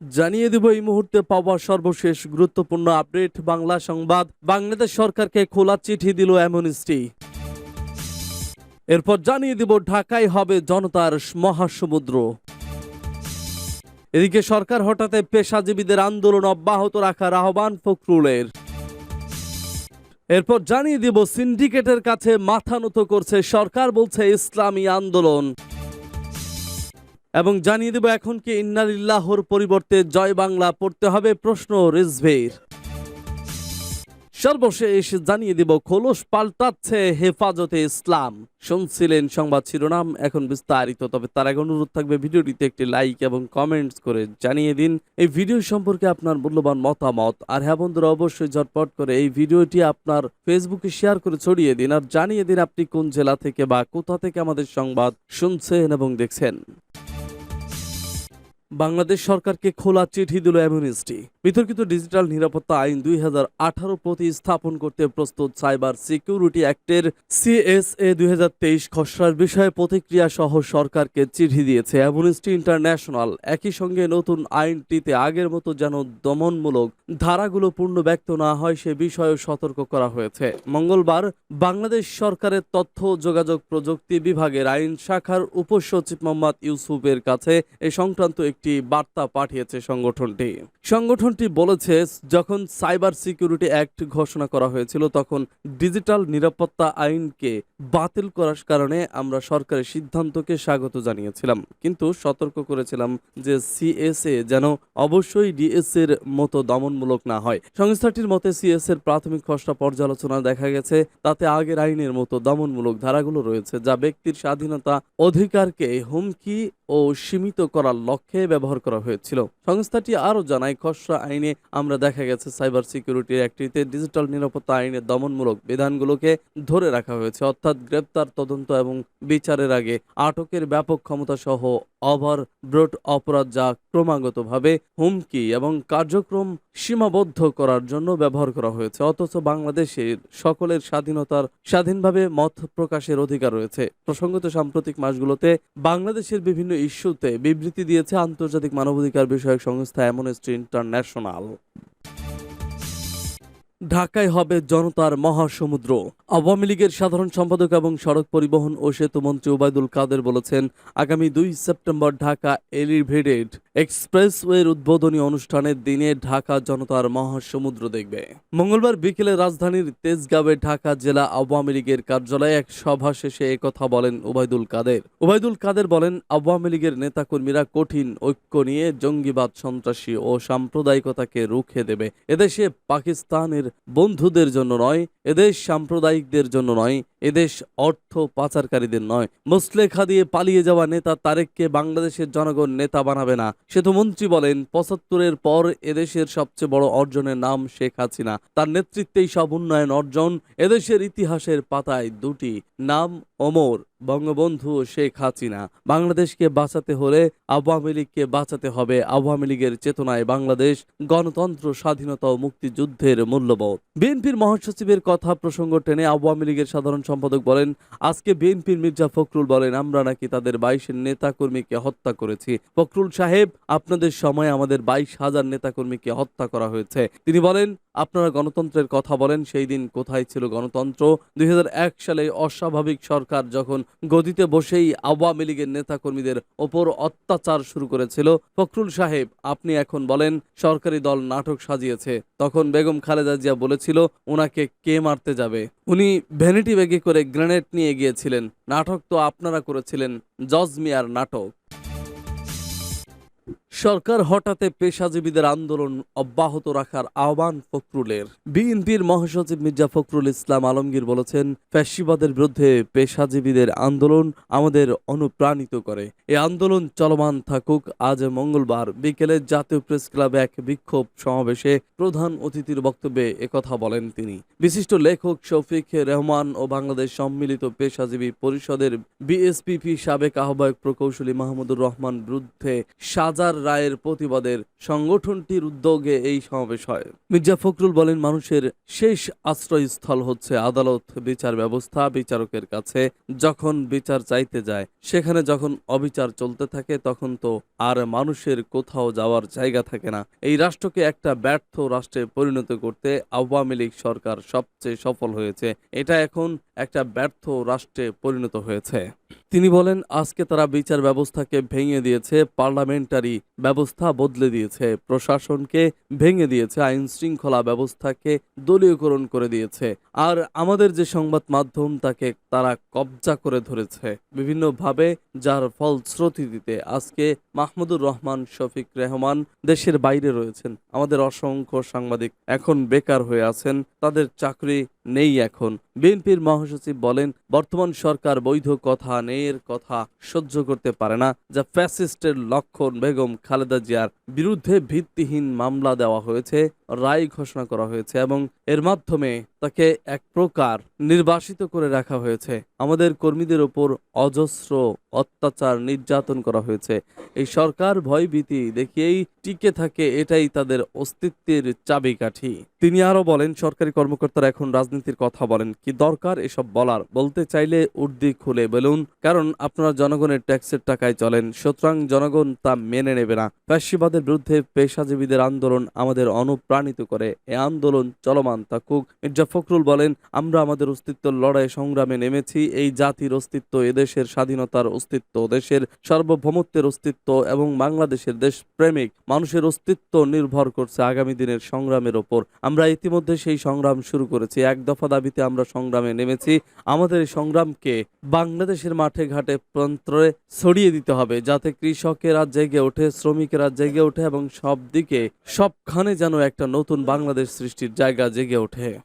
জানিয়ে দেব এই মুহূর্তে পাওয়া সর্বশেষ গুরুত্বপূর্ণ আপডেট। বাংলা সংবাদ, বাংলাদেশ সরকারকে খোলা চিঠি দিল অ্যামনেস্টি। এরপর জানিয়ে দেব ঢাকায় হবে জনতার মহাসমুদ্র। এদিকে সরকার হঠাৎ পেশাজীবীদের আন্দোলন অব্যাহত রাখার আহ্বান ফখরুলের। এরপর জানিয়ে দিব সিন্ডিকেটের কাছে মাথা নত করছে সরকার, বলছে ইসলামী আন্দোলন। এবং জানিয়ে দেব এখন কি ইন্নালিল্লাহর পরিবর্তে জয় বাংলা পড়তে হবে প্রশ্ন রিজভের। সর্বশেষ জানিয়ে দিব, খোলস পাল্টাচ্ছে হেফাজতে ইসলাম। শুনছিলেন সংবাদ শিরোনাম, এখন বিস্তারিত, তবে তার আগে অনুরোধ থাকবে ভিডিওটিতে একটি লাইক এবং কমেন্টস করে জানিয়ে দিন। এই ভিডিও সম্পর্কে আপনার মূল্যবান মতামত। আর হ্যাঁ বন্ধুরা, অবশ্যই ঝটপট করে এই ভিডিওটি আপনার ফেসবুকে শেয়ার করে ছড়িয়ে দিন। আর জানিয়ে দিন আপনি কোন জেলা থেকে বা কোথা থেকে আমাদের সংবাদ শুনছেন এবং দেখছেন। বাংলাদেশ সরকারকে খোলা চিঠি দিল অ্যামনেস্টি। বিতর্কিত ডিজিটাল নিরাপত্তা আইন দুই হাজার আঠারো প্রতিস্থাপন করতে প্রস্তুত সাইবার সিকিউরিটি অ্যাক্টের সিএসএ দুই হাজার তেইশ খসড়ার বিষয়ে প্রতিক্রিয়া সহ সরকারকে চিঠি দিয়েছে অ্যামনেস্টি ইন্টারন্যাশনাল। একই সঙ্গে নতুন আইনটিতে আগের মতো যেন দমনমূলক ধারাগুলো পূর্ণ ব্যক্ত না হয় সে বিষয়েও সতর্ক করা হয়েছে। মঙ্গলবার বাংলাদেশ সরকারের তথ্য যোগাযোগ প্রযুক্তি বিভাগের আইন শাখার উপসচিব মোহাম্মদ ইউসুফের কাছে এ সংক্রান্ত একটি বার্তা পাঠিয়েছে সংগঠনটি। সংগঠনটি বলেছে, যখন সাইবার সিকিউরিটি অ্যাক্ট ঘোষণা করা হয়েছিল, তখন ডিজিটাল নিরাপত্তা আইনকে বাতিল করার কারণে আমরা সরকারের সিদ্ধান্তকে স্বাগত জানিয়েছিলাম। কিন্তু সতর্ক করেছিলাম যে সিএসএ যেন অবশ্যই ডিএস এর মতো দমনমূলক না হয়। সংস্থাটির মতে সিএস এর প্রাথমিক খসড়া পর্যালোচনা দেখা গেছে, তাতে আগের আইনের মতো দমনমূলক ধারাগুলো রয়েছে, যা ব্যক্তির স্বাধীনতা অধিকারকে হুমকি ও সীমিত করার লক্ষ্যে ব্যবহার করা হয়েছিল। সংস্থাটি আরও জানায়, খসড়া আইনে আমরা দেখা গেছে সাইবার সিকিউরিটির একটিতে ডিজিটাল নিরাপত্তা আইনের দমনমূলক বিধানগুলোকে ধরে রাখা হয়েছে। অর্থাৎ গ্রেপ্তার তদন্ত এবং বিচারের আগে আটকের ব্যাপক ক্ষমতা সহ ওভার ব্রড অপরাধ যা ক্রমাগতভাবে হুমকি এবং কার্যক্রম সীমাবদ্ধ করার জন্য ব্যবহার করা হয়েছে। অথচ বাংলাদেশের সকলের স্বাধীনতার স্বাধীনভাবে মত প্রকাশের অধিকার রয়েছে। প্রসঙ্গত সাম্প্রতিক মাসগুলোতে বাংলাদেশের বিভিন্ন ইস্যুতে বিবৃতি দিয়েছে আন্তর্জাতিক মানবাধিকার বিষয়ক সংস্থা অ্যামনেস্টি ইন্টারন্যাশনাল। ঢাকায় হবে জনতার মহাসমুদ্র। আওয়ামী লীগের সাধারণ সম্পাদক এবং সড়ক পরিবহন ও সেতু মন্ত্রী ওবায়দুল কাদের বলেছেন, আগামী দুই সেপ্টেম্বর ঢাকা এলিভেটেড এক্সপ্রেসওয়ের উদ্বোধনী অনুষ্ঠানের দিনে ঢাকা জনতার মহাসমুদ্র দেখবে। মঙ্গলবার বিকেলে রাজধানীর তেজগাঁওয়ে ঢাকা জেলা আওয়ামী লীগের কার্যালয়ে এক সভা শেষে একথা বলেন ওবায়দুল কাদের। ওবায়দুল কাদের বলেন, আওয়ামী লীগের নেতাকর্মীরা কঠিন ঐক্য নিয়ে জঙ্গিবাদ, সন্ত্রাসী ও সাম্প্রদায়িকতাকে রুখে দেবে। এদেশে পাকিস্তানের বন্ধুদের জন্য নয়, এদেশ সাম্প্রদায়িকদের জন্য নয়, এদেশ অর্থ পাচারকারীদের নয়। মুসলেখা দিয়ে পালিয়ে যাওয়া নেতা তারেককে বাংলাদেশের জনগণ নেতা বানাবে না। সেতুমন্ত্রী বলেন, পঁচাত্তরের পর এদেশের সবচেয়ে বড় অর্জনের নাম শেখ হাসিনা। তার নেতৃত্বেই সব উন্নয়ন অর্জন এদেশের ইতিহাসের পাতায় দুটি, নাম ওমর, বঙ্গবন্ধু শেখ হাসিনা, বাংলাদেশকে বাঁচাতে হলে আওয়ামী লীগকে বাঁচাতে হবে। আওয়ামী লীগের চেতনায় বাংলাদেশ গণতন্ত্র স্বাধীনতা ও মুক্তিযুদ্ধের মূল্যবোধ। বিএনপির মহাসচিবের কথা প্রসঙ্গ টেনে আওয়ামী লীগের সাধারণ সম্পাদক বলেন, আজকে বিএনপির মির্জা ফখরুল বলেন, আমরা নাকি তাদের বাইশের নেতাকর্মীকে হত্যা করেছি। ফখরুল সাহেব, আপনাদের সময় আমাদের বাইশ হাজার নেতাকর্মীকে হত্যা করা হয়েছে। তিনি বলেন, আপনারা গণতন্ত্রের কথা বলেন, সেই দিন কোথায় ছিল গণতন্ত্র? দুই হাজার এক সালে অস্বাভাবিক সরকার যখন গদিতে বসেই আওয়ামী লীগের নেতাকর্মীদের ওপর অত্যাচার শুরু করেছিল, ফখরুল সাহেব, আপনি এখন বলেন, সরকারি দল নাটক সাজিয়েছে। তখন বেগম খালেদা জিয়া বলেছিল, ওনাকে কে মারতে যাবে? উনি ভ্যানিটি ব্যাগে করে গ্রেনেড নিয়ে গিয়েছিলেন। নাটক তো আপনারা করেছিলেন, জজ মিয়ার নাটক। সরকার হঠাতে পেশাজীবীদের আন্দোলন অব্যাহত রাখার আহ্বান ফখরুলের। বিএনপির মহাসচিব মির্জা ফখরুল ইসলাম আলমগীর বলেছেন, ফ্যাসিবাদের বিরুদ্ধে পেশাজীবীদের আন্দোলন আমাদের অনুপ্রাণিত করে। এই আন্দোলন চলমান থাকুক, আজ মঙ্গলবার বিকেলে জাতীয় প্রেস ক্লাবে এক বিক্ষোভ সমাবেশে প্রধান অতিথির বক্তব্যে একথা বলেন তিনি। বিশিষ্ট লেখক শফিক রহমান ও বাংলাদেশ সম্মিলিত পেশাজীবী পরিষদের বিএসপিপি সাবেক আহ্বায়ক প্রকৌশলী মাহমুদুর রহমান বিরুদ্ধে সাজার রায়ের প্রতিবাদের সংগঠনটির উদ্যোগে এই সমাবেশ হয়। মির্জা ফখরুল বলেন, মানুষের শেষ আশ্রয়স্থল হচ্ছে আদালত, বিচার ব্যবস্থা, বিচারকের কাছে। যখন বিচার চাইতে যায়, সেখানে যখন অবিচার চলতে থাকে, তখন তো আর মানুষের কোথাও যাওয়ার জায়গা থাকে না। এই রাষ্ট্রকে একটা ব্যর্থ রাষ্ট্রে পরিণত করতে আওয়ামী লীগ সরকার সবচেয়ে সফল হয়েছে। এটা এখন একটা ব্যর্থ রাষ্ট্রে পরিণত হয়েছে। তিনি বলেন, আজকে তারা বিচার ব্যবস্থাকে ভেঙে দিয়েছে, পার্লামেন্টারি ব্যবস্থা বদলে দিয়েছে, প্রশাসনকে ভেঙে দিয়েছে, আইন শৃঙ্খলা ব্যবস্থাকে দলীয়করণ করে দিয়েছে। আর আমাদের যে সংবাদ মাধ্যম, তাকে তারা কবজা করে ধরেছে বিভিন্নভাবে, যার ফলশ্রুতিতে আজকে মাহমুদুর রহমান, শফিক রেহমান দেশের বাইরে রয়েছেন। আমাদের অসংখ্য সাংবাদিক এখন বেকার হয়ে আছেন, তাদের চাকরি নেই এখন। বিএনপির মহাসচিব বলেন, বর্তমান সরকার বৈধ কথা নেয়ের কথা সহ্য করতে পারে না, যা ফ্যাসিস্টের লক্ষণ বেগম খালেদা জিয়ার বিরুদ্ধে ভিত্তিহীন মামলা দেওয়া হয়েছে, রায় ঘোষণা করা হয়েছে এবং এর মাধ্যমে তাকে এক প্রকার নির্বাসিত করে রাখা হয়েছে। আমাদের কর্মীদের ওপর অজস্র অত্যাচার নির্যাতন করা হয়েছে। এই সরকার ভয়ভীতি দেখিয়েই টিকে থাকে এটাই তাদের অস্তিত্বের চাবিকাঠি। তিনি আরও বলেন, সরকারি কর্মকর্তারা এখন রাজনীতির কথা বলেন। কি দরকার এসব বলার? বলতে চাইলে উর্দি খুলে বলুন। কারণ আপনারা জনগণের ট্যাক্সের টাকায় চলেন, সুতরাং জনগণ তা মেনে নেবে না। ফ্যাসিবাদের বিরুদ্ধে পেশাজীবীদের আন্দোলন আমাদের অনুপ্রাণিত করে। এ আন্দোলন চলমান থাকুক মির্জা ফখরুল বলেন, আমরা আমাদের অস্তিত্বের লড়াই সংগ্রামে নেমেছি, এই জাতির অস্তিত্ব এদেশের স্বাধীনতার অস্তিত্ব, দেশের সার্বভৌমত্বের অস্তিত্ব এবং বাংলাদেশের দেশপ্রেমিক মানুষের অস্তিত্ব নির্ভর করছে আগামী দিনের সংগ্রামের ওপর। আমরা ইতিমধ্যে সেই সংগ্রাম শুরু করেছি। এক দফা দাবিতে আমরা সংগ্রামে নেমেছি। আমাদের এই সংগ্রামকে বাংলাদেশের মাঠে ঘাটে প্রান্তরে ছড়িয়ে দিতে হবে, যাতে কৃষকেরা জেগে ওঠে, শ্রমিকেরা জেগে ওঠে এবং সব দিকে সবখানে যেন একটা নতুন বাংলাদেশ সৃষ্টির জায়গা জেগে ওঠে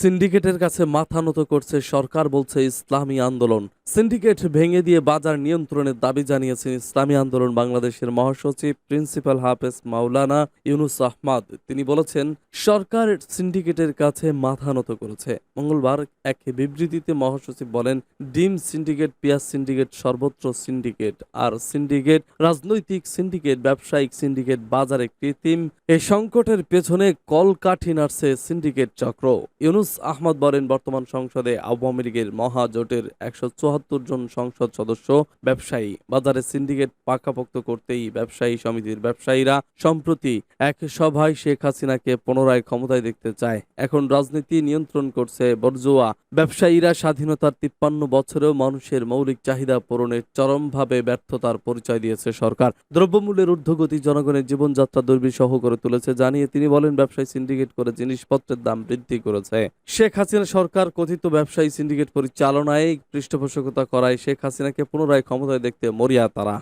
সিন্ডিকেটের কাছে মাথা নত করছে সরকার, বলছে ইসলামী আন্দোলন। সিন্ডিকেট ভেঙে দিয়ে বাজার নিয়ন্ত্রণের দাবি জানিয়েছেন ইসলামী আন্দোলন বাংলাদেশের মহাসচিব, প্রিন্সিপাল হাফেজ মাওলানা ইউনুস আহমাদ। তিনি বলেছেন, সরকার সিন্ডিকেটের কাছে মাথা নত করেছে। মঙ্গলবার এক বিবৃতিতে মহাসচিব বলেন, ডিম সিন্ডিকেট, পেঁয়াজ সিন্ডিকেট, সর্বত্র সিন্ডিকেট, আর সিন্ডিকেট, রাজনৈতিক সিন্ডিকেট, ব্যবসায়িক সিন্ডিকেট, বাজারে কৃত্রিম এই সংকটের পেছনে কলকাঠি নাড়ছে সিন্ডিকেট চক্র। ইউনুস আহমদ বলেন, বর্তমান সংসদে আওয়ামী লীগের মহাজোটের একশো চুয়াত্তর জন সংসদ সদস্য ব্যবসায়ী। বাজারে সিন্ডিকেট পাকাপোক্ত করতেই ব্যবসায়ী সমিতির ব্যবসায়ীরা সম্প্রতি এক সভায় শেখ হাসিনাকে পুনরায় ক্ষমতায় দেখতে চায়। এখন রাজনীতি নিয়ন্ত্রণ করছে বর্জুয়া। ব্যবসায়ীরা স্বাধীনতার তিপ্পান্ন বছরেও মানুষের মৌলিক চাহিদা পূরণে চরমভাবে ব্যর্থতার পরিচয় দিয়েছে সরকার। দ্রব্যমূল্যের ঊর্ধ্বগতি জনগণের জীবনযাত্রা দুর্বিষহ করে তুলেছে, জানিয়ে তিনি বলেন, ব্যবসায়ী সিন্ডিকেট করে জিনিসপত্রের দাম বৃদ্ধি করেছে। শেখ হাসিনা সরকার কথিত ব্যবসায়ী সিন্ডিকেট পরিচালনায় পৃষ্ঠপোষকতা করায় শেখ হাসিনাকে পুনরায় ক্ষমতায় দেখতে মরিয়া তারা।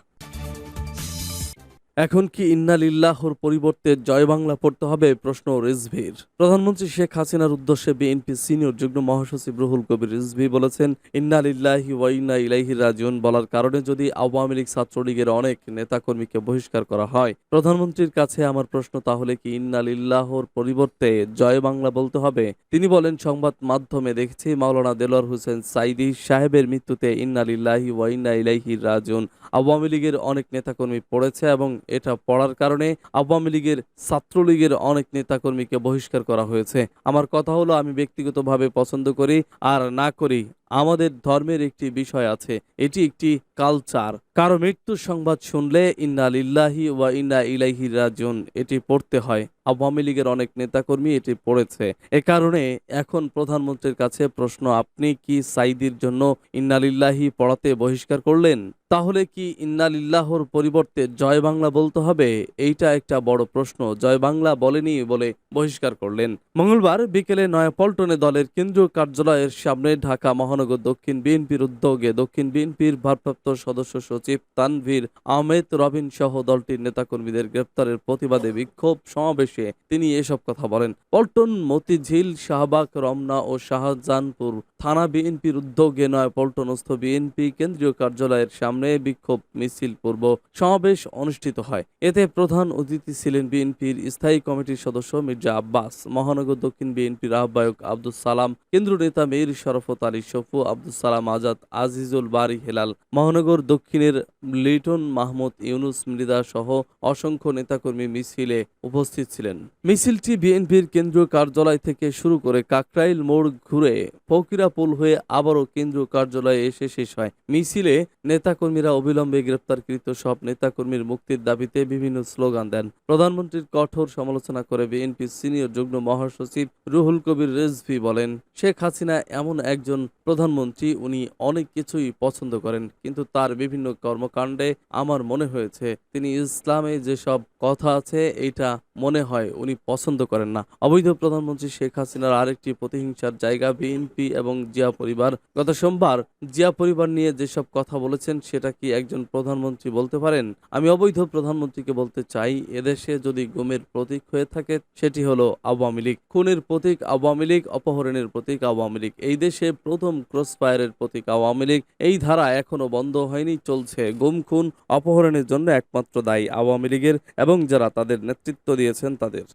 এখন কি ইন্নালিল্লাহর পরিবর্তে জয় বাংলা পড়তে হবে? প্রশ্ন রিজভির। প্রধানমন্ত্রী শেখ হাসিনার উদ্দেশ্যে বিএনপি সিনিয়র যুগ্ম মহাসচিব রুহুল কবির রিজভি বলেছেন, ইন্নালিল্লাহি ওয়া ইন্না ইলাইহি রাজিউন বলার কারণে যদি আওয়ামী লীগ ছাত্রলীগের অনেক নেতাকর্মীকে বহিষ্কার করা হয়। প্রধানমন্ত্রীর কাছে আমার প্রশ্ন, তাহলে কি ইন্নালিল্লাহর পরিবর্তে জয় বাংলা বলতে হবে? তিনি বলেন, সংবাদ মাধ্যমে দেখছি মাওলানা দেলোয়ার হোসেন সাইদি সাহেবের মৃত্যুতে ইন্নালিল্লাহি ওয়া ইন্না ইলাইহি রাজিউন আওয়ামী লীগের অনেক নেতাকর্মী পড়েছে এবং এটা পড়ার কারণে আওয়ামী লীগের ছাত্রলীগের অনেক নেতাকর্মীকে বহিষ্কার করা হয়েছে। আমার কথা হলো, আমি ব্যক্তিগতভাবে পছন্দ করি, আর না করি আমাদের ধর্মের একটি বিষয় আছে, এটি একটি কালচার কারও মৃত্যুর সংবাদ শুনলে, ইন্না লিল্লাহি ওয়া ইন্না ইলাইহি রাজিউন এটি পড়তে হয়। আওয়ামী লীগের অনেক নেতাকর্মী এটি পড়েছে। এ কারণে এখন প্রধানমন্ত্রীর কাছে প্রশ্ন, আপনি কি সাইদির জন্য ইন্নালিল্লাহি পড়াতে বহিষ্কার করলেন? তাহলে কি ইন্নালিল্লাহর পরিবর্তে জয় বাংলা বলতে হবে? এইটা একটা বড় প্রশ্ন। জয় বাংলা বলেনি বলে বহিষ্কার করলেন। মঙ্গলবার বিকেলে নয়াপল্টনে দলের কেন্দ্রীয় কার্যালয়ের সামনে ঢাকা মহানগর দক্ষিণ বিএনপির উদ্যোগে দক্ষিণ বিএনপির ভারপ্রাপ্ত সদস্য সচিব তানভীর আহমেদ রবিন সহ দলটির নেতাকর্মীদের গ্রেপ্তারের প্রতিবাদে বিক্ষোভ সমাবেশে তিনি এসব কথা বলেন। পল্টন, মতিঝিল, শাহবাগ, রমনা ও শাহজাহানপুর থানা বিএনপির উদ্যোগে নয় পল্টনস্থ বিএনপি কেন্দ্রীয় কার্যালয়ের সামনে বিক্ষোভ মিছিল পূর্ব সমাবেশ অনুষ্ঠিত হয়। এতে প্রধান অতিথি ছিলেন বিএনপির স্থায়ী কমিটির সদস্য মির্জা আব্বাস, মহানগর দক্ষিণ বিএনপির আহ্বায়ক আব্দুল সালাম, কেন্দ্রীয় নেতা মীর শরফত আলী শফি আব্দুল সালাম আজাদ আজিজুল বারি হেলাল, মহানগর দক্ষিণের লিটন মাহমুদ ইউনুস মৃদা সহ অসংখ্য নেতাকর্মী মিছিলে উপস্থিত ছিলেন। মিছিলটি বিএনপির কেন্দ্রীয় কার্যালয় থেকে শুরু করে কাকরাইল মোড় ঘুরে ফকিরাপুল হয়ে আবারও কেন্দ্রীয় কার্যালয়ে এসে শেষ হয়। মিছিলে নেতাকর্মীরা অবিলম্বে গ্রেপ্তারকৃত সব নেতাকর্মীর মুক্তির দাবিতে বিভিন্ন স্লোগান দেন। প্রধানমন্ত্রীর কঠোর সমালোচনা করে বিএনপির সিনিয়র যুগ্ম মহাসচিব রুহুল কবির রেজভি বলেন, শেখ হাসিনা এমন একজন প্রধানমন্ত্রী, উনি অনেক কিছুই পছন্দ করেন, কিন্তু তার বিভিন্ন কর্মকাণ্ডে আমার মনে হয়েছে তিনি ইসলামে যেসব কথা আছে, এইটা মনে হয় উনি পছন্দ করেন না। অবৈধ প্রধানমন্ত্রী শেখ হাসিনার আরেকটি প্রতিহিংসার জায়গা বিএনপি এবং জিয়া পরিবার। গত সোমবার জিয়া পরিবার নিয়ে যেসব কথা বলেছেন, সেটা কি একজন প্রধানমন্ত্রী বলতে পারেন? আমি অবৈধ প্রধানমন্ত্রীকে বলতে চাই, এদেশে যদি গুমের প্রতীক হয়ে থাকে, সেটি হলো আওয়ামী লীগ। খুনের প্রতীক আওয়ামী লীগ, অপহরণের প্রতীক আওয়ামী লীগ। এই দেশে প্রথম ক্রসফায়ারের প্রতীক আওয়ামী লীগ। এই ধারা এখনও বন্ধ হয়নি, চলছে গুম, খুন, অপহরণের জন্য একমাত্র দায়ী আওয়ামী লীগের এবং যারা তাদের নেতৃত্ব দিয়েছেন তাদের।